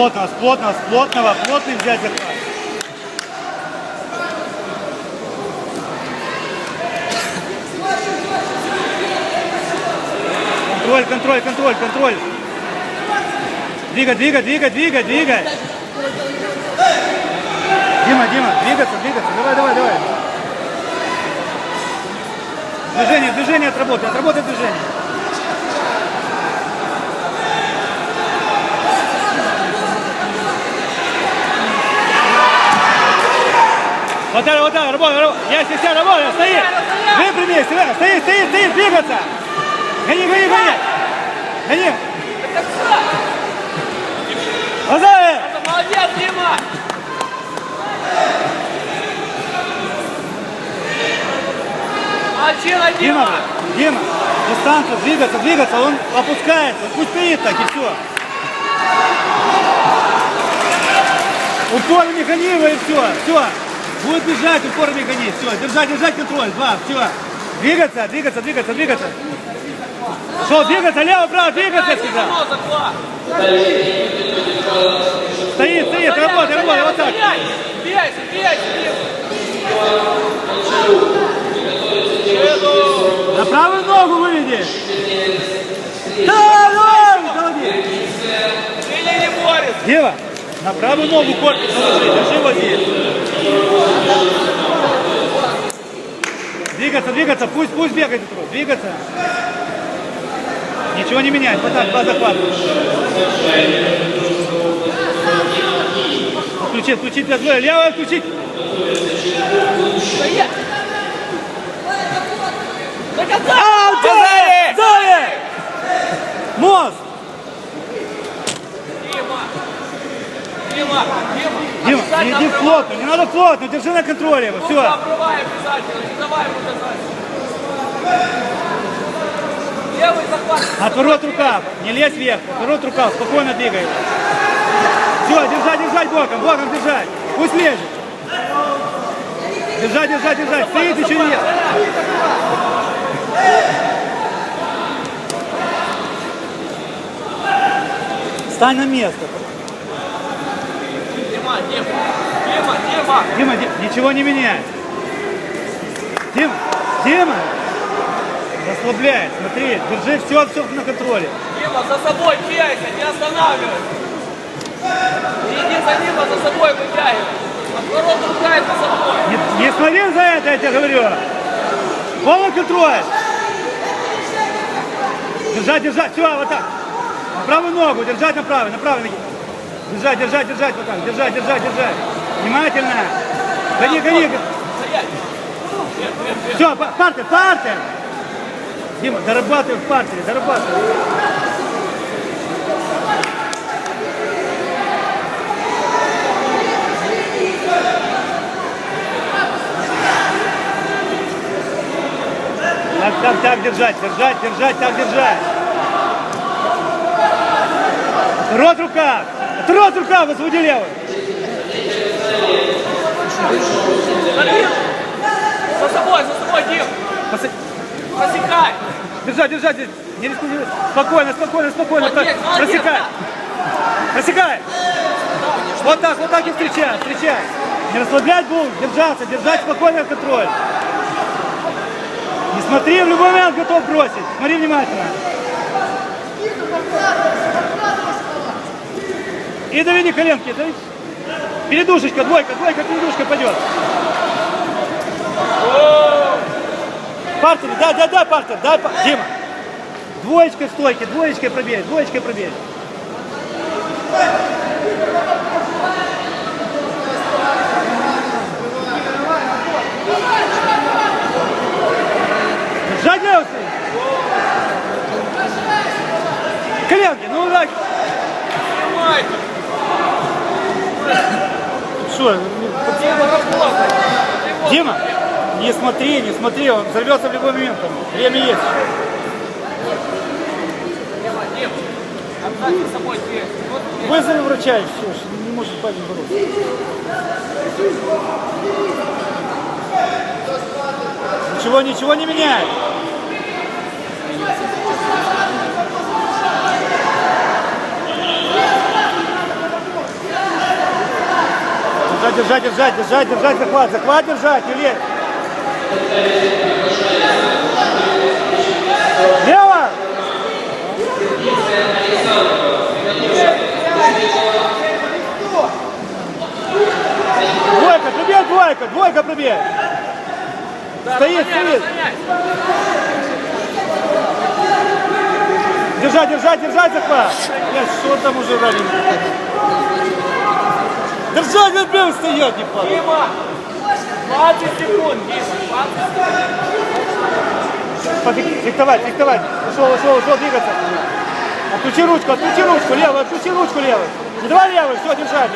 плотного, с плотного, с плотного, плотный взять захват. Контроль, контроль, контроль, контроль. Двигай, двигай, двигай, двигай, двигай. Дима, Дима, двигаться, двигаться. Давай, давай, давай. Движение, движение отработай, отработай движение. Вот так, вот так, работай, работай. Я сейчас работаю, стоит. Выпрямись, стоит, стоит, стоит, стоит, двигаться. Гони, гони, гони. Гони. Глаза! Молодец, Дима! Молодчина, Дима, Дима! Дима, дистанцию, двигаться, двигаться, он опускается, пусть стоит так и все. Упор механизма и все, все. Будет бежать, упор механизм, все, держать, держать контроль, два, все. Двигаться, двигаться, двигаться, двигаться. Что, двигаться, лево, право, двигаться всегда. Стоит, стоит, работай, работай, вот так. Бейся, бейся! На правую ногу выведи. Да, давай, заводи. Или не борется! Дева, на правую ногу корпус наложи, держи вот здесь. Двигаться, двигаться, пусть, пусть бегает труд, двигаться. Ничего не менять, вот так, два захвата. Для двое, левое включить. Дима! Не иди плотно, не надо плотно, держи на контроле его, все. обрывай обязательно, не давай. Левый захват. Отворот рукав, не лезь вверх, отворот рукав, спокойно двигай. Все, держать, держать боком, боком держать. Пусть лежит. Держать, держать, держать. Стоит еще нет. Стань на место. Дима, Дима, Дима, Дима. Дима, Ди- ничего не меняй. Дима, Дима. Расслабляй, смотри, держи все, все на контроле. Дима, за собой бейся, не останавливайся. Иди за ним, а за собой вытягивай. Отворот рукает за собой. Не, не смотри за это, я тебе говорю. Полный контроль. Держать, держать, все, вот так. На правую ногу, держать на правую, на правую ноги. Держать, держать, держать, вот так, держать, держать, держать. Внимательно. Гони, гони. Все, партер, партер. Дима, дорабатывай в партере, дорабатывай. Так, так, так держать, держать, держать, так держать. Рот рука! Рот рука, возводи. Смотри. За собой, за собой, Дим. Поса- Просекай. Держать, держать, не рискуй. Спокойно, спокойно, спокойно. Молодец, Просекай. Просекай. Вот так, вот так и встречай, встречай. Не расслаблять бул, держаться, держать спокойно контроль. Не смотри, в любой момент готов бросить. Смотри внимательно. И доведи коленки. Дави. Передушечка, двойка, двойка, передушка пойдет. Партер, да, да, да, партер, да, па- Дима. Двоечкой в стойке, двоечкой пробей, двоечкой пробей. Левый. Коленки, ну так. Снимай. Что, Дима, работай. Дима, не смотри, не смотри, он взорвется в любой момент. Время есть. Вызови врача, и все, не может парень бороться. Ничего, ничего не меняет. Держать, держать, держать, держать, держать, захват, захват держать, Юлия. Лево! Двойка, пробей, двойка, двойка пробей. Стоит, стоит. Держать, держать, держать захват. Я что там уже ранен? Держать, он прям встает, не падает. Дима, 20 секунд, Дима, 20 Пофиг- Фехтовать, фехтовать. Ушел, ушел, ушел, двигаться. Отключи ручку, отключи ручку, левую, отключи ручку левую. Не давай левую, все, держать.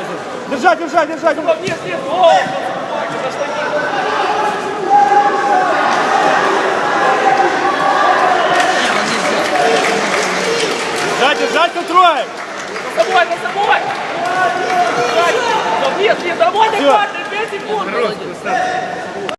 Держать, держать, держать. секунд. За штанину. Держать, держать, контроль. За собой, за собой. Вниз, работай, Всё. парни, 2 секунды.